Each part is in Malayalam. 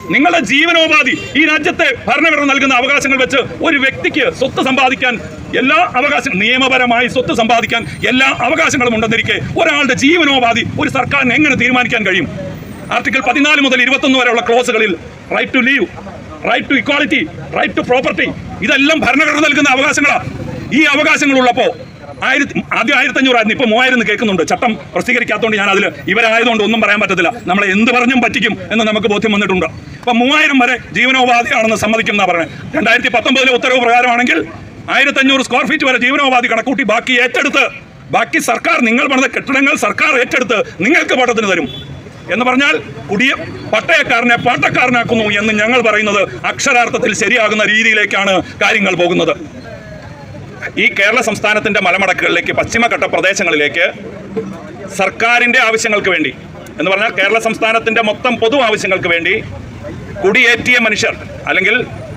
നിങ്ങളുടെ ജീവനോപാധി ഈ രാജ്യത്തെ ഭരണഘടന നൽകുന്ന അവകാശങ്ങൾ വെച്ച് ഒരു വ്യക്തിക്ക് സ്വത്ത് സമ്പാദിക്കാൻ എല്ലാ അവകാശം നിയമപരമായി സ്വത്ത് സമ്പാദിക്കാൻ എല്ലാ അവകാശങ്ങളും ഉണ്ടെന്നിരിക്കെ ഒരാളുടെ ജീവനോപാധി ഒരു സർക്കാരിന് എങ്ങനെ തീരുമാനിക്കാൻ കഴിയും? ആർട്ടിക്കിൾ പതിനാല് മുതൽ ഇരുപത്തൊന്ന് വരെയുള്ള ക്ലോസുകളിൽ right to leave right to equality right to property ഇതെല്ലാം ഭരണഘടന നൽകുന്ന അവകാശങ്ങളാണ് ഈ അവകാശങ്ങൾ ഉള്ളപ്പോ ആയിരത്തി ആദ്യം ആയിരത്തി അഞ്ഞൂറായിരുന്നു ഇപ്പൊ മൂവായിരം കേൾക്കുന്നുണ്ട്. ചട്ടം പ്രസിദ്ധീകരിക്കാത്തതുകൊണ്ട് ഞാൻ അതിൽ ഇവരായതുകൊണ്ട് ഒന്നും പറയാൻ പറ്റത്തില്ല. നമ്മളെ എന്ത് പറഞ്ഞും പറ്റിക്കും എന്ന് നമുക്ക് ബോധ്യം വന്നിട്ടുണ്ട്. അപ്പൊ മൂവായിരം വരെ ജീവനോപാധിയാണെന്ന് സമ്മതിക്കുന്ന പറയുന്നത് രണ്ടായിരത്തി പത്തൊമ്പതിലെ ഉത്തരവ് പ്രകാരമാണെങ്കിൽ ആയിരത്തി അഞ്ഞൂറ് സ്ക്വയർ ഫീറ്റ് വരെ ജീവനോപാധി കണക്കൂട്ടി ബാക്കി ഏറ്റെടുത്ത് ബാക്കി സർക്കാർ നിങ്ങൾ പണിത കെട്ടിടങ്ങൾ സർക്കാർ ഏറ്റെടുത്ത് നിങ്ങൾക്ക് പട്ടത്തിന് തരും. എന്ന് പറഞ്ഞാൽ കുടിയ പട്ടയക്കാരനെ പാട്ടക്കാരനാക്കുന്നു എന്ന് ഞങ്ങൾ പറയുന്നത് അക്ഷരാർത്ഥത്തിൽ ശരിയാകുന്ന രീതിയിലേക്കാണ് കാര്യങ്ങൾ പോകുന്നത്. ഈ കേരള സംസ്ഥാനത്തിന്റെ മലമടക്കുകളിലേക്ക് പശ്ചിമഘട്ട പ്രദേശങ്ങളിലേക്ക് സർക്കാരിന്റെ ആവശ്യങ്ങൾക്ക് വേണ്ടി എന്ന് പറഞ്ഞാൽ കേരള സംസ്ഥാനത്തിന്റെ മൊത്തം പൊതു ആവശ്യങ്ങൾക്ക് വേണ്ടി കുടിയേറ്റിയ മനുഷ്യർ അല്ലെങ്കിൽ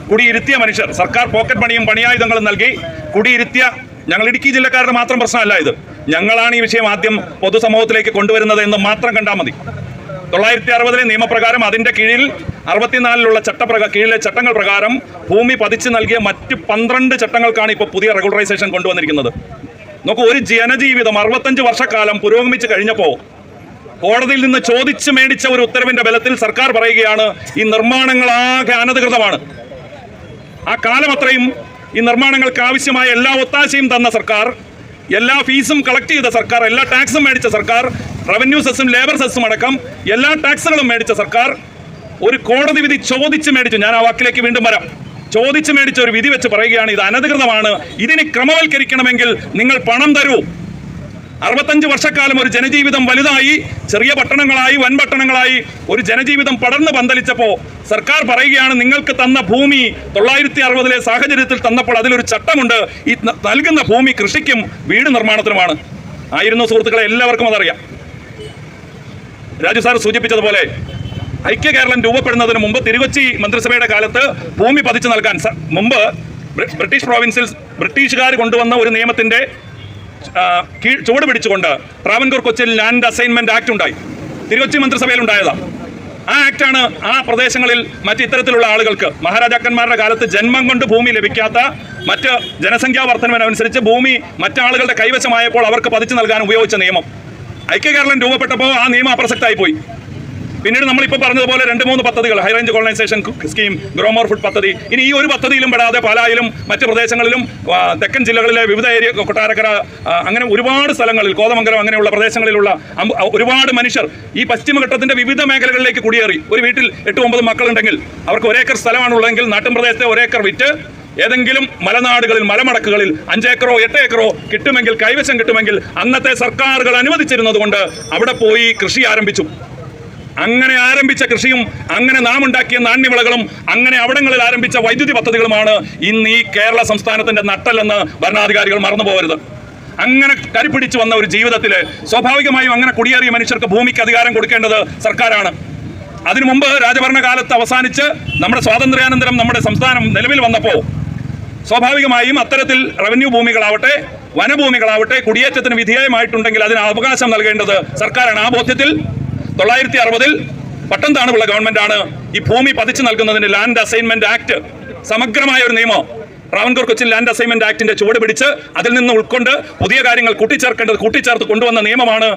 കുടിയിരുത്തിയ മനുഷ്യർ സർക്കാർ പോക്കറ്റ് പണിയും പണിയായുധങ്ങളും നൽകി കുടിയിരുത്തിയ ഞങ്ങൾ ഇടുക്കി ജില്ലക്കാരുടെ മാത്രം പ്രശ്നമല്ല ഇത്. ഞങ്ങളാണ് ഈ വിഷയം ആദ്യം പൊതുസമൂഹത്തിലേക്ക് കൊണ്ടുവരുന്നത് എന്ന് മാത്രം കണ്ടാൽ മതി. തൊള്ളായിരത്തി അറുപതിലെ നിയമപ്രകാരം അതിന്റെ കീഴിൽ അറുപത്തിനാലിലുള്ള ചട്ടപ്രകാരം കീഴിലെ ചട്ടങ്ങൾ പ്രകാരം ഭൂമി പതിച്ചു നൽകിയ മറ്റ് പന്ത്രണ്ട് ചട്ടങ്ങൾക്കാണ് ഇപ്പോൾ പുതിയ റെഗുലറൈസേഷൻ കൊണ്ടുവന്നിരിക്കുന്നത്. നോക്കൂ ഒരു ജനജീവിതം അറുപത്തഞ്ച് വർഷക്കാലം പുരോഗമിച്ച് കഴിഞ്ഞപ്പോൾ കോടതിയിൽ നിന്ന് ചോദിച്ചു മേടിച്ച ഒരു ഉത്തരവിന്റെ ബലത്തിൽ സർക്കാർ പറയുകയാണ് ഈ നിർമ്മാണങ്ങളാകെ അനധികൃതമാണ്. ആ കാലം അത്രയും ഈ നിർമ്മാണങ്ങൾക്ക് ആവശ്യമായ എല്ലാ ഒത്താശയും തന്ന സർക്കാർ എല്ലാ ഫീസും കളക്ട് ചെയ്ത സർക്കാർ എല്ലാ ടാക്സും മേടിച്ച സർക്കാർ റവന്യൂ സെസ്സും ലേബർ സെസ്സും അടക്കം എല്ലാ ടാക്സുകളും മേടിച്ച സർക്കാർ ഒരു കോടതി വിധി ചോദിച്ച് മേടിച്ചു. ഞാൻ ആ വാക്കിലേക്ക് വീണ്ടും വരാം. ചോദിച്ച് മേടിച്ച ഒരു വിധി വെച്ച് പറയുകയാണ് ഇത് അനധികൃതമാണ്. ഇതിനെ ക്രമവൽക്കരിക്കണമെങ്കിൽ നിങ്ങൾ പണം തരൂ. അറുപത്തഞ്ച് വർഷക്കാലം ഒരു ജനജീവിതം വലുതായി ചെറിയ പട്ടണങ്ങളായി വൻ പട്ടണങ്ങളായി ഒരു ജനജീവിതം പടർന്ന് പന്തലിച്ചപ്പോൾ സർക്കാർ പറയുകയാണ് നിങ്ങൾക്ക് തന്ന ഭൂമി തൊള്ളായിരത്തി അറുപതിലെ സാഹചര്യത്തിൽ തന്നപ്പോൾ അതിലൊരു ചട്ടമുണ്ട്. ഈ നൽകുന്ന ഭൂമി കൃഷിക്കും വീട് നിർമ്മാണത്തിനുമാണ്. ആയിരുന്നു സുഹൃത്തുക്കളെ എല്ലാവർക്കും അതറിയാം. രാജു സാർ സൂചിപ്പിച്ചതുപോലെ ഐക്യ കേരളം രൂപപ്പെടുന്നതിന് മുമ്പ് തിരുവച്ചി മന്ത്രിസഭയുടെ കാലത്ത് ഭൂമി പതിച്ചു നൽകാൻ മുമ്പ് ബ്രിട്ടീഷ് പ്രോവിൻസിൽ ബ്രിട്ടീഷുകാർ കൊണ്ടുവന്ന ഒരു കീഴ് ചുവട് പിടിച്ചുകൊണ്ട് ട്രാവൻകൂർ കൊച്ചിയിൽ ലാൻഡ് അസൈൻമെന്റ് ആക്ട് ഉണ്ടായി. തിരുവച്ചി മന്ത്രിസഭയിൽ ഉണ്ടായതാ. ആ ആക്ടാണ് ആ പ്രദേശങ്ങളിൽ മറ്റ് ഇത്തരത്തിലുള്ള ആളുകൾക്ക് മഹാരാജാക്കന്മാരുടെ കാലത്ത് ജന്മം കൊണ്ട് ഭൂമി ലഭിക്കാത്ത മറ്റ് ജനസംഖ്യാ വർധനവിനനുസരിച്ച് ഭൂമി മറ്റാളുകളുടെ കൈവശമായപ്പോൾ അവർക്ക് പതിച്ചു നൽകാൻ ഉപയോഗിച്ച നിയമം. ഐക്യകേരളം രൂപപ്പെട്ടപ്പോൾ ആ നിയമം അപ്രസക്തമായി പോയി പിന്നീട് നമ്മളിപ്പോൾ പറഞ്ഞതുപോലെ രണ്ട് മൂന്ന് പദ്ധതികൾ high range colonisation scheme grow more food പദ്ധതി ഇനി ഈ ഒരു പദ്ധതിയിലും പെടാതെ പാലായിലും മറ്റ് പ്രദേശങ്ങളിലും തെക്കൻ ജില്ലകളിലെ വിവിധ ഏരിയ കൊട്ടാരക്കര അങ്ങനെ ഒരുപാട് സ്ഥലങ്ങളിൽ കോതമംഗലം അങ്ങനെയുള്ള പ്രദേശങ്ങളിലുള്ള ഒരുപാട് മനുഷ്യർ ഈ പശ്ചിമഘട്ടത്തിന്റെ വിവിധ മേഖലകളിലേക്ക് കുടിയേറി. ഒരു വീട്ടിൽ എട്ട് ഒമ്പത് മക്കളുണ്ടെങ്കിൽ അവർക്ക് ഒരേക്കർ സ്ഥലമാണുള്ളതെങ്കിൽ നാട്ടിൻ പ്രദേശത്തെ ഒരേക്കർ വിറ്റ് ഏതെങ്കിലും മലനാടുകളിൽ മലമടക്കുകളിൽ അഞ്ചേക്കറോ എട്ട് ഏക്കറോ കിട്ടുമെങ്കിൽ കൈവശം കിട്ടുമെങ്കിൽ അന്നത്തെ സർക്കാരുകൾ അനുവദിച്ചിരുന്നത് കൊണ്ട് അവിടെ പോയി കൃഷി ആരംഭിച്ചു. അങ്ങനെ ആരംഭിച്ച കൃഷിയും അങ്ങനെ നാം ഉണ്ടാക്കിയ നാണ്യവിളകളും അങ്ങനെ അവിടങ്ങളിൽ ആരംഭിച്ച വൈദ്യുതി പദ്ധതികളുമാണ് ഇന്ന് ഈ കേരള സംസ്ഥാനത്തിന്റെ നട്ടല്ലെന്ന് ഭരണാധികാരികൾ മറന്നു പോകരുത് അങ്ങനെ കരിപ്പിടിച്ചു വന്ന ഒരു ജീവിതത്തിൽ സ്വാഭാവികമായും അങ്ങനെ കുടിയേറിയ മനുഷ്യർക്ക് ഭൂമിക്ക് അധികാരം കൊടുക്കേണ്ടത് സർക്കാരാണ്. അതിനു മുമ്പ് രാജഭരണകാലത്ത് അവസാനിച്ച് നമ്മുടെ സ്വാതന്ത്ര്യാനന്തരം നമ്മുടെ സംസ്ഥാനം നിലവിൽ വന്നപ്പോൾ സ്വാഭാവികമായും അത്തരത്തിൽ റവന്യൂ ഭൂമികളാവട്ടെ വനഭൂമികളാവട്ടെ കുടിയേറ്റത്തിന് വിധേയമായിട്ടുണ്ടെങ്കിൽ അതിന് അവകാശം നൽകേണ്ടത് സർക്കാരാണ്. ആ ബോധ്യത്തിൽ തൊള്ളായിരത്തി അറുപതിൽ താണുള്ള ഗവൺമെന്റാണ് ഈ ഭൂമി പതിച്ചു നൽകുന്നതിന് ലാൻഡ് അസൈൻമെന്റ് ആക്ട് സമഗ്രമായ ഒരു നിയമം. ട്രാവൻകൂർ കൊച്ചിൻ ലാൻഡ് അസൈൻമെന്റ് ആക്ടിന്റെ ചുവട് പിടിച്ച് അതിൽ നിന്ന് ഉൾക്കൊണ്ട് പുതിയ കാര്യങ്ങൾ കൂട്ടിച്ചേർക്കേണ്ടത് കൂട്ടിച്ചേർത്ത് കൊണ്ടുവന്ന നിയമമാണ്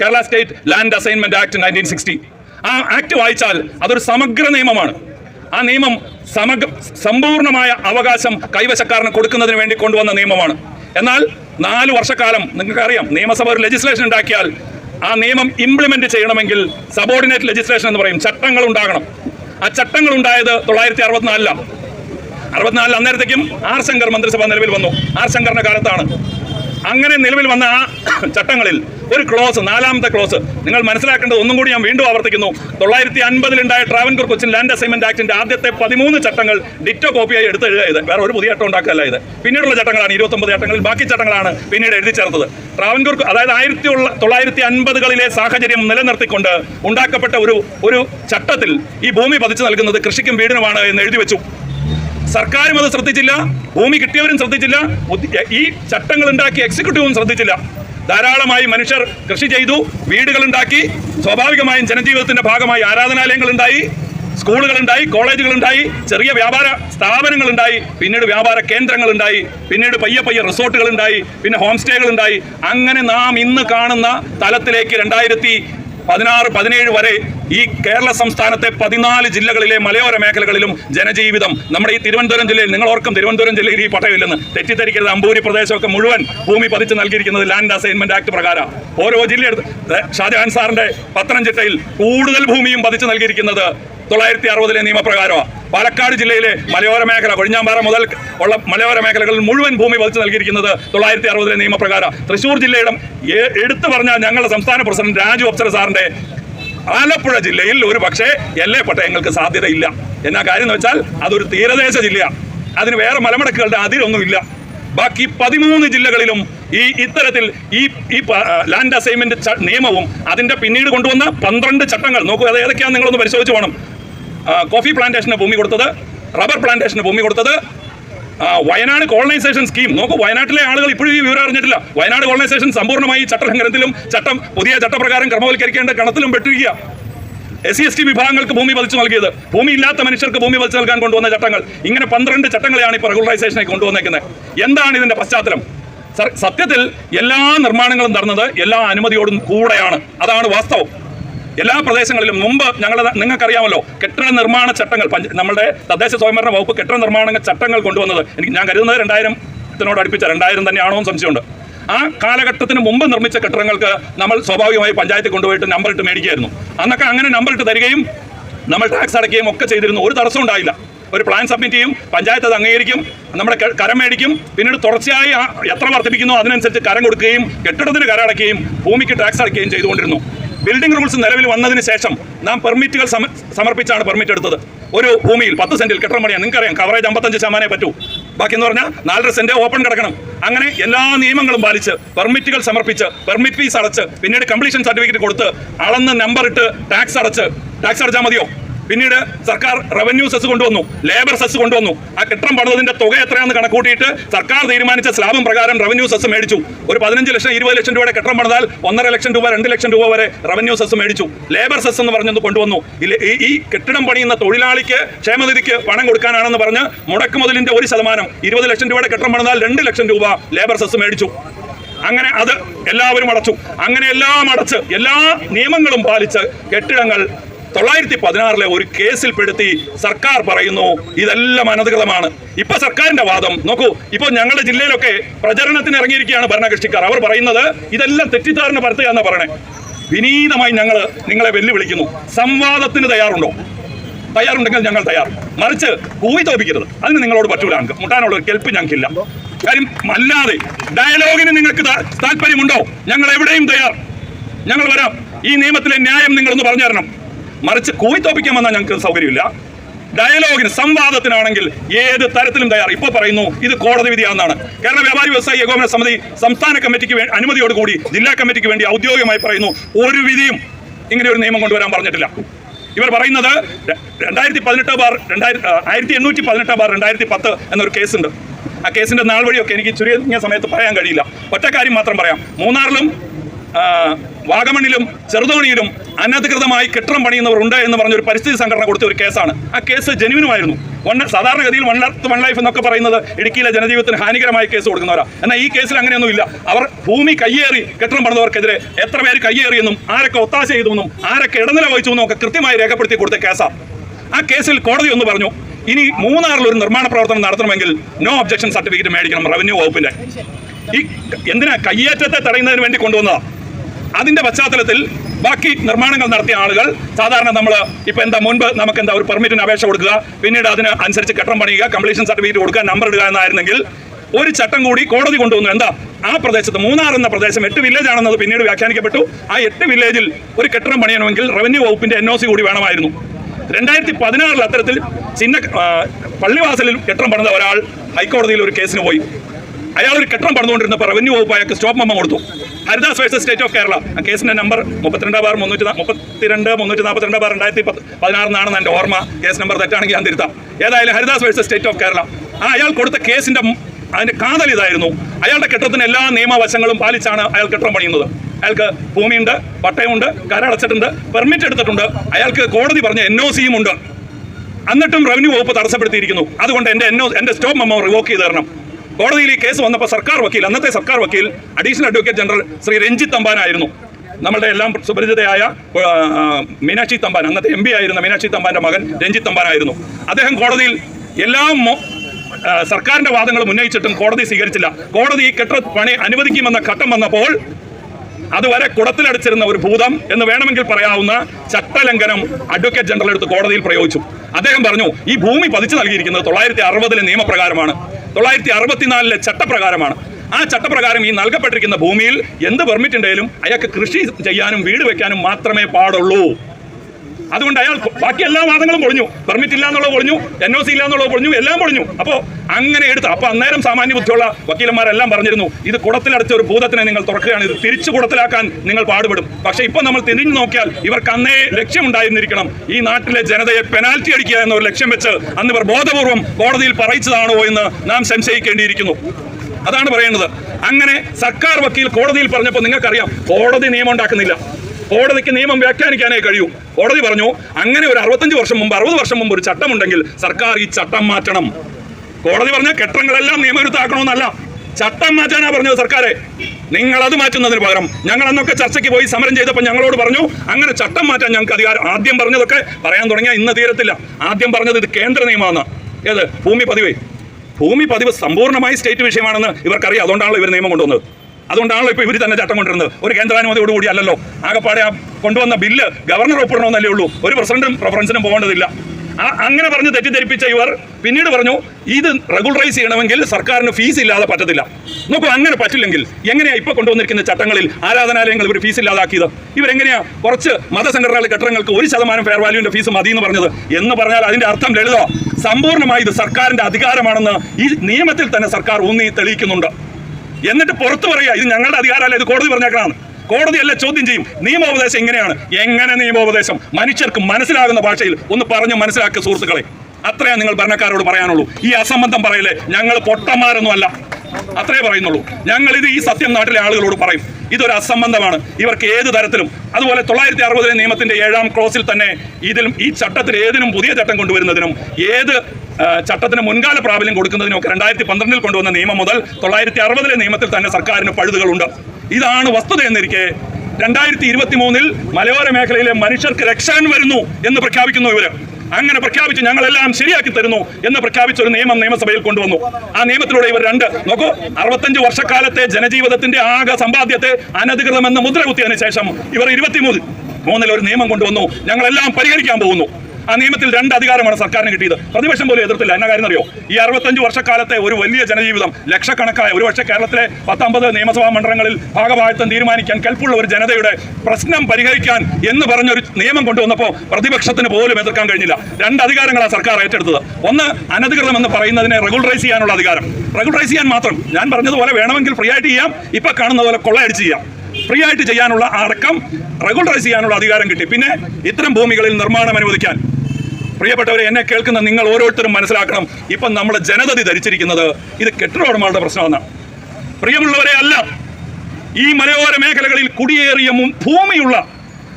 Kerala state land assignment act nineteen sixty ആ ആക്ട് വായിച്ചാൽ അതൊരു സമഗ്ര നിയമമാണ്. ആ നിയമം സമഗ്ര സമ്പൂർണമായ അവകാശം കൈവശക്കാരന് കൊടുക്കുന്നതിന് വേണ്ടി കൊണ്ടുവന്ന നിയമമാണ്. എന്നാൽ നാല് വർഷക്കാലം നിങ്ങൾക്കറിയാം നിയമസഭ ഒരു ലെജിസ്ലേഷൻ ഉണ്ടാക്കിയാൽ ആ നിയമം ഇംപ്ലിമെന്റ് ചെയ്യണമെങ്കിൽ സബോർഡിനേറ്റ് ലെജിസ്ലേഷൻ എന്ന് പറയും ചട്ടങ്ങൾ ഉണ്ടാകണം. ആ ചട്ടങ്ങൾ ഉണ്ടായത് തൊള്ളായിരത്തി അറുപത്തിനാലിലാണ് അറുപത്തിനാലിൽ അന്നേരത്തേക്കും ആർ ശങ്കർ മന്ത്രിസഭ നിലവിൽ വന്നു. ആർ ശങ്കറിന്റെ കാലത്താണ്. അങ്ങനെ നിലവിൽ വന്ന ആ ചട്ടങ്ങളിൽ ഒരു ക്ലോസ് നാലാമത്തെ ക്ലോസ്. നിങ്ങൾ മനസ്സിലാക്കേണ്ടത് ഒന്നും കൂടി ഞാൻ വീണ്ടും ആവർത്തിക്കുന്നു. തൊള്ളായിരത്തി അൻപതിലുണ്ടായ ട്രാവൻകൂർ കൊച്ചിൻ ലാൻഡ് അസൈൻമെന്റ് ആക്ടിന്റെ ആദ്യത്തെ പതിമൂന്ന് ചട്ടങ്ങൾ ഡിറ്റോ കോപ്പിയായി എടുത്ത് എഴുതുക വേറെ ഒരു പുതിയ ചട്ടം ഉണ്ടാക്കുകയല്ല ഇത്. പിന്നീടുള്ള ചട്ടങ്ങളാണ് ഇരുപത്തൊമ്പത് ചട്ടങ്ങളിൽ. ബാക്കി ചട്ടങ്ങളാണ് പിന്നീട് എഴുതി ചേർത്തത്. ട്രാവൻകൂർ അതായത് ആയിരത്തി തൊള്ളായിരത്തി അൻപതുകളിലെ സാഹചര്യം നിലനിർത്തിക്കൊണ്ട് ഉണ്ടാക്കപ്പെട്ട ഒരു ഒരു ചട്ടത്തിൽ ഈ ഭൂമി പതിച്ചു നൽകുന്നത് കൃഷിക്കും വീടിനുമാണ് എന്ന് എഴുതി വെച്ചു. സർക്കാരും അത് ശ്രദ്ധിച്ചില്ല. ഭൂമി കിട്ടിയവരും ശ്രദ്ധിച്ചില്ല. ഈ ചട്ടങ്ങൾ ഉണ്ടാക്കി എക്സിക്യൂട്ടീവും ശ്രദ്ധിച്ചില്ല. ധാരാളമായി മനുഷ്യർ കൃഷി ചെയ്തു വീടുകളുണ്ടാക്കി സ്വാഭാവികമായും ജനജീവിതത്തിന്റെ ഭാഗമായി ആരാധനാലയങ്ങൾ ഉണ്ടായി സ്കൂളുകളുണ്ടായി കോളേജുകളുണ്ടായി ചെറിയ വ്യാപാര സ്ഥാപനങ്ങളുണ്ടായി പിന്നീട് വ്യാപാര കേന്ദ്രങ്ങളുണ്ടായി പിന്നീട് പയ്യെ പയ്യെ റിസോർട്ടുകളുണ്ടായി പിന്നെ ഹോം സ്റ്റേകളുണ്ടായി അങ്ങനെ നാം ഇന്ന് കാണുന്ന തലത്തിലേക്ക് രണ്ടായിരത്തി പതിനാറ് പതിനേഴ് വരെ ഈ കേരള സംസ്ഥാനത്തെ പതിനാല് ജില്ലകളിലെ മലയോര മേഖലകളിലും ജനജീവിതം നമ്മുടെ ഈ തിരുവനന്തപുരം ജില്ലയിൽ നിങ്ങൾ ഓർക്കും തിരുവനന്തപുരം ജില്ലയിൽ ഈ പട്ടയമില്ലെന്ന്. തെറ്റിദ്ധരിക്കരുത്. അമ്പൂരി പ്രദേശമൊക്കെ മുഴുവൻ ഭൂമി പതിച്ച് നൽകിയിരിക്കുന്നത് ലാൻഡ് അസൈൻമെന്റ് ആക്ട് പ്രകാരം. ഓരോ ജില്ലയെടുത്ത് ഷാജഹാൻ സാറിന്റെ പത്തനംതിട്ടയിൽ കൂടുതൽ ഭൂമിയും പതിച്ച് നൽകിയിരിക്കുന്നത് തൊള്ളായിരത്തി അറുപതിലെ നിയമപ്രകാരമാണ് പാലക്കാട് ജില്ലയിലെ മലയോര മേഖല കൊഴിഞ്ഞാമ്പാറ മുതൽ ഉള്ള മലയോര മേഖലകളിൽ മുഴുവൻ ഭൂമി പതിച്ചു നൽകിയിരിക്കുന്നത് തൊള്ളായിരത്തി അറുപതിലെ നിയമപ്രകാരം തൃശ്ശൂർ ജില്ലയുടെ എടുത്തു പറഞ്ഞാൽ ഞങ്ങളുടെ സംസ്ഥാന പ്രസിഡന്റ് രാജു അപ്സര സാറിന്റെ ആലപ്പുഴ ജില്ലയിൽ ഒരു പക്ഷേ എല്ലേ പട്ടയങ്ങൾക്ക് സാധ്യതയില്ല. എന്നാ കാര്യം എന്ന് വെച്ചാൽ അതൊരു തീരദേശ ജില്ലയാണ് അതിന് വേറെ മലമടക്കുകളുടെ അതിരൊന്നുമില്ല. ബാക്കി പതിമൂന്ന് ജില്ലകളിലും ഈ ഇത്തരത്തിൽ ഈ ഈ ലാൻഡ് അസൈൻമെന്റ് നിയമവും അതിന്റെ പിന്നീട് കൊണ്ടുവന്ന പന്ത്രണ്ട് ചട്ടങ്ങൾ. നോക്കൂ അത് ഏതൊക്കെയാണെന്ന് നിങ്ങളൊന്ന് പരിശോധിച്ച് പോകണം കോഫി പ്ലാന്റേഷന് ഭൂമി കൊടുത്തത് റബ്ബർ പ്ലാന്റേഷന് ഭൂമി കൊടുത്തത് വയനാട് കോളനൈസേഷൻ സ്കീം നോക്കൂ വയനാട്ടിലെ ആളുകൾ ഇപ്പോഴും ഈ വിവരം അറിഞ്ഞിട്ടില്ല. വയനാട് കോളനൈസേഷൻ സമ്പൂർണമായി ചട്ടലംഘനത്തിലും ചട്ടം പുതിയ ചട്ടപ്രകാരം ക്രമവൽക്കരിക്കേണ്ട കണത്തിലും പെട്ടിരിക്കുക. എസ് സി എസ് ടി വിഭാഗങ്ങൾക്ക് ഭൂമി പതിച്ചു നൽകിയത്. ഭൂമി ഇല്ലാത്ത മനുഷ്യർക്ക് ഭൂമി പതിച്ചു നൽകാൻ കൊണ്ടുവന്ന ചട്ടങ്ങൾ. ഇങ്ങനെ പന്ത്രണ്ട് ചട്ടങ്ങളെയാണ് ഇപ്പോൾ റെഗുലറൈസേഷനെ കൊണ്ടുവന്നേക്കുന്നത്. എന്താണ് ഇതിന്റെ പശ്ചാത്തലം? സത്യത്തിൽ എല്ലാ നിർമ്മാണങ്ങളും നടന്നത് എല്ലാ അനുമതിയോടും കൂടെയാണ്. അതാണ് വാസ്തവം. എല്ലാ പ്രദേശങ്ങളിലും മുമ്പ് ഞങ്ങൾ നിങ്ങൾക്കറിയാമല്ലോ കെട്ടിട നിർമ്മാണ ചട്ടങ്ങൾ നമ്മുടെ തദ്ദേശ സ്വയംഭരണ വകുപ്പ് കെട്ടിട നിർമ്മാണ ചട്ടങ്ങൾ കൊണ്ടുവന്നത് എനിക്ക് ഞാൻ കരുതുന്നത് രണ്ടായിരത്തിനോട് അടുപ്പിച്ച രണ്ടായിരം തന്നെയാണോ എന്ന് സംശയമുണ്ട്. ആ കാലഘട്ടത്തിന് മുമ്പ് നിർമ്മിച്ച കെട്ടിടങ്ങൾക്ക് നമ്മൾ സ്വാഭാവികമായി പഞ്ചായത്തിൽ കൊണ്ടുപോയിട്ട് നമ്പർ ഇട്ട് മേടിക്കുകയായിരുന്നു. അന്നൊക്കെ അങ്ങനെ നമ്പർ ഇട്ട് തരികയും നമ്മൾ ടാക്സ് അടയ്ക്കുകയും ഒക്കെ ചെയ്തിരുന്നു. ഒരു തടസ്സം ഉണ്ടായില്ല. ഒരു പ്ലാൻ സബ്മിറ്റ് ചെയ്യും പഞ്ചായത്ത് അത് അംഗീകരിക്കും നമ്മുടെ കരം മേടിക്കും പിന്നീട് തുടർച്ചയായി എത്ര വർദ്ധിപ്പിക്കുന്നു അതിനനുസരിച്ച് കരം കൊടുക്കുകയും കെട്ടിടത്തിന് കരം അടയ്ക്കുകയും ഭൂമിക്ക് ടാക്സ് അടയ്ക്കുകയും ചെയ്തുകൊണ്ടിരുന്നു. ബിൽഡിംഗ് റൂൾസ് നിലവിൽ വന്നതിന് ശേഷം നാം പെർമിറ്റുകൾ സമർപ്പിച്ചാണ് പെർമിറ്റ് എടുത്തത്. ഒരു ഭൂമിയിൽ പത്ത് സെന്റിൽ കെട്ടിടം പണിയാൻ നിങ്ങൾക്കറിയാം കവറേജ് അമ്പത്തഞ്ച് ശതമാനമേ പറ്റൂ. ബാക്കി എന്ന് പറഞ്ഞാൽ നാലര സെന്റ് ഓപ്പൺ കിടക്കണം. അങ്ങനെ എല്ലാ നിയമങ്ങളും പാലിച്ച് പെർമിറ്റുകൾ സമർപ്പിച്ച് പെർമിറ്റ് ഫീസ് അടച്ച് പിന്നീട് കംപ്ലീഷൻ സർട്ടിഫിക്കറ്റ് കൊടുത്ത് അളന്ന് നമ്പർ ഇട്ട് ടാക്സ് അടച്ച്. ടാക്സ് അടച്ചാൽ മതിയോ? പിന്നീട് സർക്കാർ റവന്യൂ സെസ് കൊണ്ടുവന്നു ലേബർ സെസ് കൊണ്ടുവന്നു. ആ കെട്ടിടം പണിതതിന്റെ തുക എത്രയാണെന്ന് കണക്കൂട്ടിയിട്ട് സർക്കാർ തീരുമാനിച്ച സ്ലാബും പ്രകാരം റവന്യൂ സെസ് മേടിച്ചു. ഒരു പതിനഞ്ച് ലക്ഷം ഇരുപത് ലക്ഷം രൂപയുടെ കെട്ടിടം പണിതാൽ ഒന്നര ലക്ഷം രൂപ രണ്ട് ലക്ഷം രൂപ വരെ റവന്യൂ സെസ് മേടിച്ചു. ലേബർ സെസ് എന്ന് പറഞ്ഞൊന്ന് കൊണ്ടുവന്നു. ഈ- കെട്ടിടം പണിയുന്ന തൊഴിലാളിക്ക് ക്ഷേമനിധിക്ക് പണം കൊടുക്കാനാണെന്ന് പറഞ്ഞ് മുടക്ക് മുതലിന്റെ ഒരു ശതമാനം ഇരുപത് ലക്ഷം രൂപയുടെ കെട്ടിടം പണിതാൽ രണ്ട് ലക്ഷം രൂപ ലേബർ സെസ് മേടിച്ചു. അങ്ങനെ അത് എല്ലാവരും അടച്ചു. അങ്ങനെ എല്ലാം അടച്ച് എല്ലാ നിയമങ്ങളും പാലിച്ച് കെട്ടിടങ്ങൾ തൊള്ളായിരത്തി പതിനാറിലെ ഒരു കേസിൽ പെടുത്തി സർക്കാർ പറയുന്നു ഇതെല്ലാം അനധികൃതമാണ്. ഇപ്പൊ സർക്കാരിന്റെ വാദം നോക്കൂ ഇപ്പൊ ഞങ്ങളുടെ ജില്ലയിലൊക്കെ പ്രചരണത്തിന് ഇറങ്ങിയിരിക്കുകയാണ് ഭരണകക്ഷിക്കാർ. അവർ പറയുന്നത് ഇതെല്ലാം തെറ്റിദ്ധാരണ പരത്തുക എന്നാ പറയണേ. വിനീതമായി ഞങ്ങൾ നിങ്ങളെ വെല്ലുവിളിക്കുന്നു. സംവാദത്തിന് തയ്യാറുണ്ടോ? തയ്യാറുണ്ടെങ്കിൽ ഞങ്ങൾ തയ്യാർ. മറിച്ച് കൂവി തോപ്പിക്കരുത്. അതിന് നിങ്ങളോട് പറ്റൂല ഞങ്ങൾക്ക് മുട്ടാനുള്ള ഒരു കെൽപ്പ് ഞങ്ങൾക്കില്ല. കാര്യം അല്ലാതെ ഡയലോഗിന് നിങ്ങൾക്ക് താല്പര്യമുണ്ടോ? ഞങ്ങൾ എവിടെയും തയ്യാർ. ഞങ്ങൾ വരാം. ഈ നിയമത്തിലെ ന്യായം നിങ്ങളൊന്ന് പറഞ്ഞു തരണം. മറിച്ച് കൂവി തോപ്പിക്കാൻ വന്നാൽ ഞങ്ങൾക്ക് സൗകര്യമില്ല. ഡയലോഗിന് സംവാദത്തിനാണെങ്കിൽ ഏത് തരത്തിലും തയ്യാർ ഇപ്പോൾ പറയുന്നു ഇത് കോടതി വിധിയാണെന്നാണ്. കേരള വ്യാപാരി വ്യവസായി ഏകോപന സമിതി സംസ്ഥാന കമ്മിറ്റിക്ക് അനുമതിയോട് അനുമതിയോടുകൂടി ജില്ലാ കമ്മിറ്റിക്ക് വേണ്ടി ഔദ്യോഗികമായി പറയുന്നു ഒരു വിധിയും ഇങ്ങനെ ഒരു നിയമം കൊണ്ടുവരാൻ പറഞ്ഞിട്ടില്ല. ഇവർ പറയുന്നത് രണ്ടായിരത്തി പതിനെട്ട് ബാർ രണ്ടായിരത്തി ആയിരത്തി എണ്ണൂറ്റി പതിനെട്ട് ബാർ രണ്ടായിരത്തി പത്ത് എന്നൊരു കേസുണ്ട്. ആ കേസിന്റെ നാൾ വഴിയൊക്കെ എനിക്ക് ചുരുങ്ങിയ സമയത്ത് പറയാൻ കഴിയില്ല. ഒറ്റ കാര്യം മാത്രം പറയാം. മൂന്നാറിലും വാഗമണിലും ചെറുതോണിയിലും അനധികൃതമായി കെട്ടിടം പണിയുന്നവർ ഉണ്ട് എന്ന് പറഞ്ഞ ഒരു പരിസ്ഥിതി സംഘടന കൊടുത്ത ഒരു കേസാണ്. ആ കേസ് ജനുവിനുമായിരുന്നു. വൺ സാധാരണഗതിയിൽ വൺ വൺ ലൈഫ് എന്നൊക്കെ പറയുന്നത് ഇടുക്കിയിലെ ജനജീവിതത്തിന് ഹാനികരമായ കേസ് കൊടുക്കുന്നവരാ. എന്നാൽ ഈ കേസിൽ അങ്ങനെയൊന്നുമില്ല. അവർ ഭൂമി കയ്യേറി കെട്ടിടം പണിതവർക്കെതിരെ എത്ര പേര് കയ്യേറിയെന്നും ആരൊക്കെ ഒത്താശ ചെയ്തുവെന്നും ആരൊക്കെ ഇടനില വഹിച്ചു എന്നും ഒക്കെ കൃത്യമായി രേഖപ്പെടുത്തി കൊടുത്ത കേസാണ് ആ കേസിൽ കോടതി ഒന്ന് പറഞ്ഞു ഇനി മൂന്നാറിൽ ഒരു നിർമ്മാണ പ്രവർത്തനം നടത്തണമെങ്കിൽ നോ ഒബ്ജക്ഷൻ സർട്ടിഫിക്കറ്റ് മേടിക്കണം റവന്യൂ വകുപ്പിന്റെ. ഈ എന്തിനാ കയ്യേറ്റത്തെ തടയുന്നതിന് വേണ്ടി കൊണ്ടുവന്നതാ? അതിന്റെ പശ്ചാത്തലത്തിൽ ബാക്കി നിർമ്മാണങ്ങൾ നടത്തിയ ആളുകൾ സാധാരണ നമ്മൾ ഇപ്പൊ എന്താ മുൻപ് നമുക്ക് എന്താ ഒരു പെർമിറ്റിന് അപേക്ഷ കൊടുക്കുക പിന്നീട് അതിന് അനുസരിച്ച് കെട്ടം പണിയുക കംപ്ലീഷൻ സർട്ടിഫിക്കറ്റ് കൊടുക്കുക നമ്പർ ഇടുക എന്നായിരുന്നെങ്കിൽ ഒരു ചട്ടം കൂടി കോടതി കൊണ്ടുവന്നു. എന്താ? ആ പ്രദേശത്ത് മൂന്നാർ എന്ന പ്രദേശം എട്ട് വില്ലേജ് ആണെന്നത് പിന്നീട് വ്യാഖ്യാനിക്കപ്പെട്ടു. ആ എട്ട് വില്ലേജിൽ ഒരു കെട്ടിടം പണിയണമെങ്കിൽ റവന്യൂ വകുപ്പിന്റെ എൻ കൂടി വേണമായിരുന്നു. രണ്ടായിരത്തി പതിനാറിൽ അത്തരത്തിൽ ചിന്ന പള്ളിവാസലിൽ കെട്ടിടം പണിത ഒരാൾ ഹൈക്കോടതിയിൽ ഒരു കേസിന് പോയി. അയാൾ ഒരു കെട്ടിടം പണിതുകൊണ്ടിരുന്നപ്പോൾ റവന്യൂ വകുപ്പ് അയാൾക്ക് സ്റ്റോപ്പ് മമ്മ കൊടുത്തു. Haridas versus state of Kerala ആ കേസിന്റെ നമ്പർ മുപ്പത്തിരണ്ട് ബാർ മുന്നൂറ്റി മുപ്പത്തിരണ്ട് മുന്നൂറ്റി നാൽപ്പത്തിരണ്ട് ബാർ രണ്ടായിരത്തി പതിനാറിനാണെന്ന് എന്റെ ഓർമ്മ. കേസ് നമ്പർ തെറ്റാണെങ്കിൽ ഞാൻ തിരുത്താം. ഏതായാലും Haridas versus state of Kerala ആ അയാൾ കൊടുത്ത കേസിന്റെ അതിന് കാതൽ ഇതായിരുന്നു. അയാളുടെ കെട്ടത്തിന് എല്ലാ നിയമവശങ്ങളും പാലിച്ചാണ് അയാൾ കെട്ടിടം പണിയുന്നത്. അയാൾക്ക് ഭൂമിയുണ്ട് പട്ടയമുണ്ട് കരടച്ചിട്ടുണ്ട് പെർമിറ്റ് എടുത്തിട്ടുണ്ട്. അയാൾക്ക് കോടതി പറഞ്ഞ എൻ ഒ സിയും ഉണ്ട്. എന്നിട്ടും റവന്യൂ വകുപ്പ് തടസ്സപ്പെടുത്തിയിരിക്കുന്നു. അതുകൊണ്ട് എന്റെ എൻ ഒ എന്റെ സ്റ്റോപ്പ് മെമ്മോ റിവോക്ക് ചെയ്ത് തരണം. കോടതിയിൽ ഈ കേസ് വന്നപ്പോൾ സർക്കാർ വക്കീൽ അന്നത്തെ സർക്കാർ വക്കീൽ additional advocate general Shri Ranjith തമ്പാനായിരുന്നു നമ്മളുടെ എല്ലാം സുപരിചിതയായ മീനാക്ഷി തമ്പാൻ അന്നത്തെ എം പി ആയിരുന്ന മീനാക്ഷി തമ്പാന്റെ മകൻ രഞ്ജിത്ത് തമ്പാനായിരുന്നു അദ്ദേഹം കോടതിയിൽ എല്ലാം സർക്കാരിന്റെ വാദങ്ങൾ ഉന്നയിച്ചിട്ടും കോടതി സ്വീകരിച്ചില്ല. കോടതി ഈ കെട്ട പണി അനുവദിക്കുമെന്ന ഘട്ടം വന്നപ്പോൾ അതുവരെ കുടത്തിലടിച്ചിരുന്ന ഒരു ഭൂതം എന്ന് വേണമെങ്കിൽ പറയാവുന്ന ചട്ടലംഘനം അഡ്വക്കേറ്റ് ജനറൽ എടുത്ത് കോടതിയിൽ പ്രയോഗിച്ചു. അദ്ദേഹം പറഞ്ഞു ഈ ഭൂമി പതിച്ചു നൽകിയിരിക്കുന്നത് തൊള്ളായിരത്തി അറുപതിലെ നിയമപ്രകാരമാണ്. തൊള്ളായിരത്തി അറുപത്തിനാലിലെ ചട്ടപ്രകാരമാണ്. ആ ചട്ടപ്രകാരം ഈ നൽകപ്പെട്ടിരിക്കുന്ന ഭൂമിയിൽ എന്ത് പെർമിറ്റ് ഉണ്ടെങ്കിലും അയാൾക്ക് കൃഷി ചെയ്യാനും വീട് വെക്കാനും മാത്രമേ പാടുള്ളൂ. അതുകൊണ്ട് അയാൾ ബാക്കി എല്ലാ വാദങ്ങളും പൊളിഞ്ഞു. പെർമിറ്റ് ഇല്ല എന്നുള്ളത് പൊളിഞ്ഞു. എൻ ഒ സി ഇല്ല എന്നുള്ളത് പൊളിഞ്ഞു. എല്ലാം പൊളിഞ്ഞു. അപ്പോൾ അങ്ങനെ എടുത്ത് അപ്പോൾ അന്നേരം സാമാന്യ ബുദ്ധിയുള്ള വക്കീലന്മാരെല്ലാം പറഞ്ഞിരുന്നു ഇത് കുടത്തിലടച്ച ഒരു ഭൂതത്തിനെ നിങ്ങൾ തുറക്കുകയാണ്. ഇത് തിരിച്ചു കുടത്തിലാക്കാൻ നിങ്ങൾ പാടുപെടും. പക്ഷേ ഇപ്പോൾ നമ്മൾ തിരിഞ്ഞു നോക്കിയാൽ ഇവർക്ക് അന്നേ ലക്ഷ്യമുണ്ടായിരുന്നിരിക്കണം. ഈ നാട്ടിലെ ജനതയെ പെനാൽറ്റി അടിക്കുക എന്നൊരു ലക്ഷ്യം വെച്ച് അന്ന് ഇവർ ബോധപൂർവം കോടതിയിൽ പറയിച്ചതാണോ എന്ന് നാം സംശയിക്കേണ്ടിയിരിക്കുന്നു. അതാണ് പറയുന്നത് അങ്ങനെ സർക്കാർ വക്കീൽ കോടതിയിൽ പറഞ്ഞപ്പോൾ നിങ്ങൾക്കറിയാം കോടതി നിയമം ഉണ്ടാക്കുന്നില്ല. കോടതിക്ക് നിയമം വ്യാഖ്യാനിക്കാനേ കഴിയൂ. കോടതി പറഞ്ഞു അങ്ങനെ ഒരു അറുപത്തഞ്ച് വർഷം മുമ്പ് അറുപത് വർഷം മുമ്പ് ഒരു ചട്ടമുണ്ടെങ്കിൽ സർക്കാർ ഈ ചട്ടം മാറ്റണം. കോടതി പറഞ്ഞ കെട്ടിടങ്ങളെല്ലാം നിയമവിരുദ്ധാക്കണമെന്നല്ല ചട്ടം മാറ്റാനാ പറഞ്ഞത് സർക്കാരെ. നിങ്ങൾ അത് മാറ്റുന്നതിന് പകരം ഞങ്ങൾ അന്നൊക്കെ ചർച്ചയ്ക്ക് പോയി സമരം ചെയ്തപ്പോൾ ഞങ്ങളോട് പറഞ്ഞു അങ്ങനെ ചട്ടം മാറ്റാൻ ഞങ്ങൾക്ക് അധികാരം ആദ്യം പറഞ്ഞതൊക്കെ പറയാൻ തുടങ്ങിയാൽ ഇന്ന് തീരത്തില്ല. ആദ്യം പറഞ്ഞത് ഇത് കേന്ദ്ര നിയമമാണ്. ഏത്? ഭൂമി പതിവേ. ഭൂമി പതിവ് സമ്പൂർണമായി സ്റ്റേറ്റ് വിഷയമാണെന്ന് ഇവർക്കറിയാം. അതുകൊണ്ടാണല്ലോ ഇവർ നിയമം കൊണ്ടുവന്നത്. അതുകൊണ്ടാണല്ലോ ഇപ്പോൾ ഇവർ തന്നെ ചട്ടം കൊണ്ടുവരുന്നത് ഒരു കേന്ദ്രാനുമതിയോടുകൂടി അല്ലല്ലോ. ആകപ്പാടെ ആ കൊണ്ടുവന്ന ബില്ല് ഗവർണർ ഒപ്പിടണമെന്നല്ലേ ഉള്ളൂ. ഒരു പ്രസിഡന്റും പ്രഫറൻസിനും പോകേണ്ടതില്ല. ആ അങ്ങനെ പറഞ്ഞ് തെറ്റിദ്ധരിപ്പിച്ച ഇവർ പിന്നീട് പറഞ്ഞു ഇത് റെഗുലറൈസ് ചെയ്യണമെങ്കിൽ സർക്കാരിന് ഫീസ് ഇല്ലാതെ പറ്റത്തില്ല. നോക്കൂ അങ്ങനെ പറ്റില്ലെങ്കിൽ എങ്ങനെയാ ഇപ്പൊ കൊണ്ടുവന്നിരിക്കുന്ന ചട്ടങ്ങളിൽ ആരാധനാലയങ്ങൾ ഇവർ ഫീസ് ഇല്ലാതാക്കിയത്? ഇവരെങ്ങനെയാ കുറച്ച് മതസംഘടനകളുടെ കെട്ടിടങ്ങൾക്ക് ഒരു ശതമാനം ഫെയർ വാല്യൂവിന്റെ ഫീസ് മതി എന്ന് പറഞ്ഞത്? എന്ന് പറഞ്ഞാൽ അതിന്റെ അർത്ഥം ലളിതോ സമ്പൂർണമായി ഇത് സർക്കാരിന്റെ അധികാരമാണെന്ന് ഈ നിയമത്തിൽ തന്നെ സർക്കാർ ഊന്നി തെളിയിക്കുന്നുണ്ട്. എന്നിട്ട് പുറത്തു പറയുക ഇത് ഞങ്ങളുടെ അധികാരമല്ല ഇത് കോടതി പറഞ്ഞേക്കണാണ് കോടതിയല്ല ചോദ്യം ചെയ്യും നിയമോപദേശം എങ്ങനെയാണ്? എങ്ങനെ നിയമോപദേശം? മനുഷ്യർക്ക് മനസ്സിലാകുന്ന ഭാഷയിൽ ഒന്ന് പറഞ്ഞ് മനസ്സിലാക്കുക സുഹൃത്തുക്കളെ. അത്രയാണ് നിങ്ങൾ ഭരണക്കാരോട് പറയാനുള്ളൂ. ഈ അസംബന്ധം പറയില്ലേ ഞങ്ങൾ പൊട്ടന്മാരൊന്നുമല്ല അത്രേ പറയുന്നുള്ളൂ. ഞങ്ങൾ ഇത് ഈ സത്യം നാട്ടിലെ ആളുകളോട് പറയും. ഇതൊരു അസംബന്ധമാണ്. ഇവർക്ക് ഏത് തരത്തിലും. അതുപോലെ തൊള്ളായിരത്തി അറുപതിലെ നിയമത്തിന്റെ ഏഴാം ക്ലോസിൽ തന്നെ ഇതിലും ഈ ചട്ടത്തിൽ ഏതിനും പുതിയ ചട്ടം കൊണ്ടുവരുന്നതിനും ഏത് ചട്ടത്തിന് മുൻകാല പ്രാബല്യം കൊടുക്കുന്നതിനൊക്കെ രണ്ടായിരത്തി പന്ത്രണ്ടിൽ കൊണ്ടുവന്ന നിയമം മുതൽ തൊള്ളായിരത്തി അറുപതിലെ നിയമത്തിൽ തന്നെ സർക്കാരിന് പഴുതുകളുണ്ട്. ഇതാണ് വസ്തുത എന്നിരിക്കെ രണ്ടായിരത്തി ഇരുപത്തി മൂന്നിൽ മലയോര മേഖലയിലെ മനുഷ്യർക്ക് രക്ഷാൻ വരുന്നു എന്ന് പ്രഖ്യാപിക്കുന്നു ഇവർ. അങ്ങനെ പ്രഖ്യാപിച്ച് ഞങ്ങളെല്ലാം ശരിയാക്കി തരുന്നു എന്ന് പ്രഖ്യാപിച്ച ഒരു നിയമം നിയമസഭയിൽ കൊണ്ടുവന്നു. ആ നിയമത്തിലൂടെ ഇവർ രണ്ട് നോക്കൂ അറുപത്തഞ്ച് വർഷക്കാലത്തെ ജനജീവിതത്തിന്റെ ആകെ സമ്പാദ്യത്തെ അനധികൃതമെന്ന് മുദ്ര കുത്തിയതിനു ശേഷം ഇവർ ഇരുപത്തിമൂന്ന് മൂന്നിൽ ഒരു നിയമം കൊണ്ടുവന്നു. ഞങ്ങളെല്ലാം പരിഹരിക്കാൻ പോകുന്നു. ആ നിയമത്തിൽ രണ്ട് അധികാരമാണ് സർക്കാരിന് കിട്ടിയത്. പ്രതിപക്ഷം പോലും എതിർത്തില്ല. എന്ന കാര്യം അറിയോ? ഈ അറുപത്തഞ്ച് വർഷക്കാലത്തെ ഒരു വലിയ ജനജീവിതം ലക്ഷക്കണക്കായ ഒരു ഒരുപക്ഷെ കേരളത്തിലെ പത്തൊമ്പത് നിയമസഭാ മണ്ഡലങ്ങളിൽ ഭാഗഭാഗത്വം തീരുമാനിക്കാൻ കെൽപ്പുള്ള ഒരു ജനതയുടെ പ്രശ്നം പരിഹരിക്കാൻ എന്ന് പറഞ്ഞൊരു നിയമം കൊണ്ടുവന്നപ്പോൾ പ്രതിപക്ഷത്തിന് പോലും എതിർക്കാൻ കഴിഞ്ഞില്ല. രണ്ട് അധികാരങ്ങളാണ് സർക്കാർ ഏറ്റെടുത്തത്. ഒന്ന് അനധികൃതം എന്ന് പറയുന്നതിനെ റെഗുലറൈസ് ചെയ്യാനുള്ള അധികാരം. റെഗുലറൈസ് ചെയ്യാൻ മാത്രം. ഞാൻ പറഞ്ഞതുപോലെ വേണമെങ്കിൽ ഫ്രീ ആയിട്ട് ചെയ്യാം. ഇപ്പൊ കാണുന്ന പോലെ കൊള്ളയടിച്ച് ചെയ്യാം. ഫ്രീ ആയിട്ട് ചെയ്യാനുള്ള അടക്കം റെഗുലറൈസ് ചെയ്യാനുള്ള അധികാരം കിട്ടി. പിന്നെ ഇത്തരം ഭൂമികളിൽ നിർമ്മാണം അനുവദിക്കാൻ പ്രിയപ്പെട്ടവരെ എന്നെ കേൾക്കുന്ന നിങ്ങൾ ഓരോരുത്തരും മനസ്സിലാക്കണം. ഇപ്പം നമ്മുടെ ജനതതി ധരിച്ചിരിക്കുന്നത് ഇത് കെട്ടിട ഉടമകളുടെ പ്രശ്നമെന്നാണ് പ്രിയമുള്ളവരെ അല്ല. ഈ മലയോര മേഖലകളിൽ കുടിയേറിയ ഭൂമിയുള്ള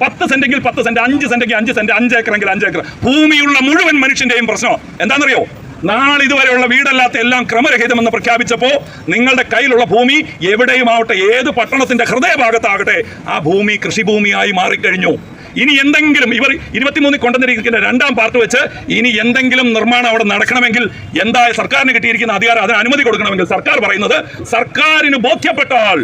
പത്ത് സെന്റെങ്കിൽ പത്ത് സെന്റ് അഞ്ച് സെന്റെങ്കിൽ അഞ്ച് സെന്റ് അഞ്ച് ഏക്കറെങ്കിൽ അഞ്ച് ഏക്കർ ഭൂമിയുള്ള മുഴുവൻ മനുഷ്യന്റെയും പ്രശ്നം എന്താണെന്നറിയോ? നാളെ ഇതുവരെയുള്ള വീടല്ലാത്ത എല്ലാം ക്രമരഹിതമെന്ന് പ്രഖ്യാപിച്ചപ്പോൾ നിങ്ങളുടെ കയ്യിലുള്ള ഭൂമി എവിടെയും ആവട്ടെ ഏത് പട്ടണത്തിന്റെ ഹൃദയഭാഗത്താകട്ടെ ആ ഭൂമി കൃഷിഭൂമിയായി മാറിക്കഴിഞ്ഞു. ഇനി എന്തെങ്കിലും ഇവർ ഇരുപത്തിമൂന്നിൽ കൊണ്ടുവന്നിരിക്കുന്ന രണ്ടാം പാർട്ട് വെച്ച് ഇനി എന്തെങ്കിലും നിർമ്മാണം അവിടെ നടക്കണമെങ്കിൽ എന്തായ സർക്കാരിന് കിട്ടിയിരിക്കുന്ന അധികാരം അതിന് അനുമതി കൊടുക്കണമെങ്കിൽ സർക്കാർ പറയുന്നത് സർക്കാരിന് ബോധ്യപ്പെട്ടാൽ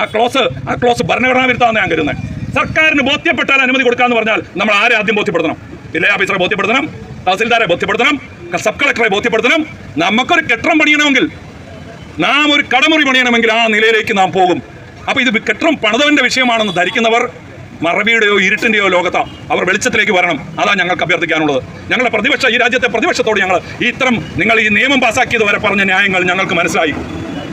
ആ ക്ലോസ് ആ ക്ലോസ് ഭരണഘടനാ വിരുദ്ധമാണ് ഞാൻ കരുതുന്നത്. സർക്കാരിന് ബോധ്യപ്പെട്ടാൽ അനുമതി കൊടുക്കാന്ന് പറഞ്ഞാൽ നമ്മൾ ആരെ ആദ്യം ബോധ്യപ്പെടുത്തണം? വില്ലേജ് ഓഫീസറെ ബോധ്യപ്പെടുത്തണം തഹസിൽദാരെ ബോധ്യപ്പെടുത്തണം സബ് കളക്ടറെ ബോധ്യപ്പെടുത്തണം. നമുക്കൊരു കെട്ടിടം പണിയണമെങ്കിൽ നാം ഒരു കടമുറി പണിയണമെങ്കിൽ ആ നിലയിലേക്ക് നാം പോകും. അപ്പോൾ ഇത് കെട്ടിടം പണിതവന്റെ വിഷയമാണെന്ന് ധരിക്കുന്നവർ മറവിയുടെയോ ഇരുട്ടിന്റെയോ ലോകത്താ അവർ വെളിച്ചത്തിലേക്ക് വരണം. അതാണ് ഞങ്ങൾക്ക് അഭ്യർത്ഥിക്കാനുള്ളത്. ഞങ്ങളുടെ പ്രതിപക്ഷ ഈ രാജ്യത്തെ പ്രതിപക്ഷത്തോട് ഞങ്ങൾ ഇത്തരം നിങ്ങൾ ഈ നിയമം പാസ്സാക്കിയത് വരെ പറഞ്ഞ ന്യായങ്ങൾ ഞങ്ങൾക്ക് മനസ്സിലായി.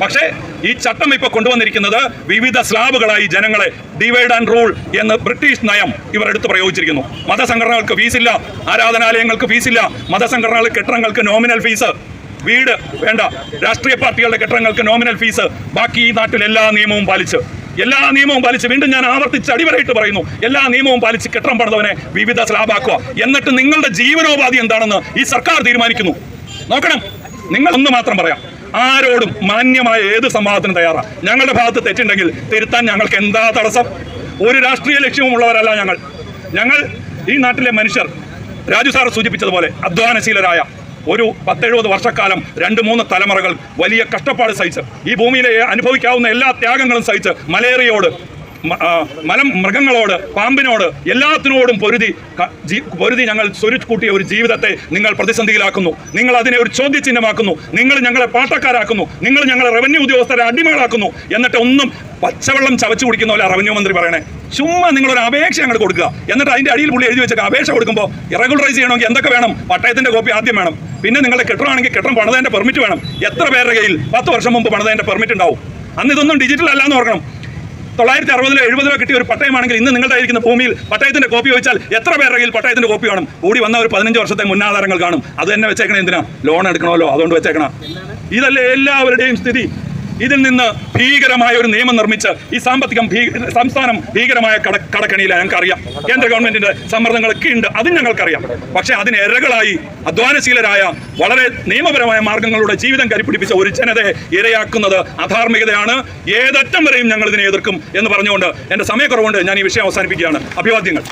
പക്ഷേ ഈ ചട്ടം ഇപ്പോൾ കൊണ്ടുവന്നിരിക്കുന്നത് വിവിധ സ്ലാബുകളായി ജനങ്ങളെ ഡിവൈഡ് ആൻഡ് റൂൾ എന്ന് ബ്രിട്ടീഷ് നയം ഇവർ എടുത്ത് പ്രയോഗിച്ചിരിക്കുന്നു. മതസംഘടനകൾക്ക് ഫീസില്ല ആരാധനാലയങ്ങൾക്ക് ഫീസില്ല മതസംഘടനകൾ കെട്ടിടങ്ങൾക്ക് നോമിനൽ ഫീസ് വീട് വേണ്ട. രാഷ്ട്രീയ പാർട്ടികളുടെ കെട്ടിടങ്ങൾക്ക് നോമിനൽ ഫീസ് ബാക്കി ഈ നാട്ടിൽ എല്ലാ നിയമവും പാലിച്ച് എല്ലാ നിയമവും പാലിച്ച് വീണ്ടും ഞാൻ ആവർത്തിച്ച് അടിവരയിട്ട് പറയുന്നു എല്ലാ നിയമവും പാലിച്ച് കെട്ടിടം പണിതവനെ വിവിധ സ്ലാബാക്കുക. എന്നിട്ട് നിങ്ങളുടെ ജീവനോപാധി എന്താണെന്ന് ഈ സർക്കാർ തീരുമാനിക്കുന്നു. നോക്കണം. നിങ്ങൾ ഒന്ന് മാത്രം പറയാം. ആരോടും മാന്യമായ ഏത് സംവാദത്തിനും തയ്യാറാണ് ഞങ്ങളുടെ ഭാഗത്ത് തെറ്റുണ്ടെങ്കിൽ തിരുത്താൻ ഞങ്ങൾക്ക് എന്താ തടസ്സം? ഒരു രാഷ്ട്രീയ ലക്ഷ്യവും ഉള്ളവരല്ല ഞങ്ങൾ. ഞങ്ങൾ ഈ നാട്ടിലെ മനുഷ്യർ. രാജു സാർ സൂചിപ്പിച്ചതുപോലെ അധ്വാനശീലരായ ഒരു പത്തെഴുപത് വർഷക്കാലം രണ്ട് മൂന്ന് തലമുറകൾ വലിയ കഷ്ടപ്പാട് സഹിച്ച് ഈ ഭൂമിയിലെ അനുഭവിക്കാവുന്ന എല്ലാ ത്യാഗങ്ങളും സഹിച്ച് മലേറിയോട് മ- ആ, മലം മൃഗങ്ങളോട് പാമ്പിനോട് എല്ലാത്തിനോടും പൊരുതി പൊരുതി ഞങ്ങൾ സ്വരുക്കൂട്ടിയ ഒരു ജീവിതത്തെ നിങ്ങൾ പ്രതിസന്ധിയിലാക്കുന്നു. നിങ്ങൾ അതിനെ ഒരു ചോദ്യചിഹ്നമാക്കുന്നു. നിങ്ങൾ ഞങ്ങളെ പാട്ടക്കാരാക്കുന്നു. നിങ്ങൾ ഞങ്ങളെ റവന്യൂ ഉദ്യോഗസ്ഥരെ അടിമകളാക്കുന്നു. എന്നിട്ട് ഒന്നും പച്ചവെള്ളം ചവച്ചു കുടിക്കുന്ന പോലെ റവന്യൂ മന്ത്രി പറയണേ. ചുമ്മാ നിങ്ങളൊരു അപേക്ഷ അങ്ങോട്ട് കൊടുക്കുക. എന്നിട്ട് അതിന്റെ അടിയിൽ പുള്ളി എഴുതി വെച്ചേക്കാം അപേക്ഷ കൊടുക്കുമ്പോൾ ഇറഗുലറൈസ് ചെയ്യണമെങ്കിൽ എന്തൊക്കെ വേണം? പട്ടയത്തിന്റെ കോപ്പി ആദ്യം വേണം. പിന്നെ നിങ്ങളുടെ കെട്ടണമാണെങ്കിൽ കെട്ടണം പണിതതിന്റെ പെർമിറ്റ് വേണം. എത്ര പേരുടെ കയ്യിൽ? പത്ത് വർഷം മുമ്പ് പണിതതിന്റെ പെർമിറ്റ് ഉണ്ടാവും. അന്ന് ഇതൊന്നും ഡിജിറ്റൽ അല്ലാന്ന് ഓർക്കണം. തൊള്ളായിരത്തി അറുപതിലോ എഴുപതിലോ കിട്ടിയ ഒരു പട്ടയമാണെങ്കിൽ ഇന്ന് നിങ്ങളുടെ ഇരിക്കുന്ന ഭൂമിയിൽ പട്ടയത്തിന്റെ കോപ്പി വെച്ചാൽ എത്ര പേരുടെ കയ്യിൽ പട്ടയത്തിന്റെ കോപ്പി വേണം? കൂടി വന്ന ഒരു പതിനഞ്ച് വർഷത്തെ മുന്നാധാരങ്ങൾ കാണും. അത് തന്നെ വെച്ചേക്കണേ എന്തിനാ? ലോൺ എടുക്കണമല്ലോ അതുകൊണ്ട് വെച്ചേക്കണം. ഇതല്ലേ എല്ലാവരുടെയും സ്ഥിതി. ഇതിൽ നിന്ന് ഭീകരമായ ഒരു നിയമം നിർമ്മിച്ച് ഈ സാമ്പത്തികം സംസ്ഥാനം ഭീകരമായ കട കടക്കണിയില്ല ഞങ്ങൾക്കറിയാം. കേന്ദ്ര ഗവൺമെന്റിന്റെ സമ്മർദ്ദങ്ങളൊക്കെ ഉണ്ട് അതും ഞങ്ങൾക്കറിയാം. പക്ഷെ അതിന് ഇരകളായി അധ്വാനശീലരായ വളരെ നിയമപരമായ മാർഗങ്ങളുടെ ജീവിതം കരിപ്പിടിപ്പിച്ച ഒരു ജനതയെ ഇരയാക്കുന്നത് അധാർമികതയാണ്. ഏതറ്റം വരെയും ഞങ്ങൾ ഇതിനെ എതിർക്കും എന്ന് പറഞ്ഞുകൊണ്ട് എന്റെ സമയക്കുറവുകൊണ്ട് ഞാൻ ഈ വിഷയം അവസാനിപ്പിക്കുകയാണ്. അഭിവാദ്യങ്ങൾ.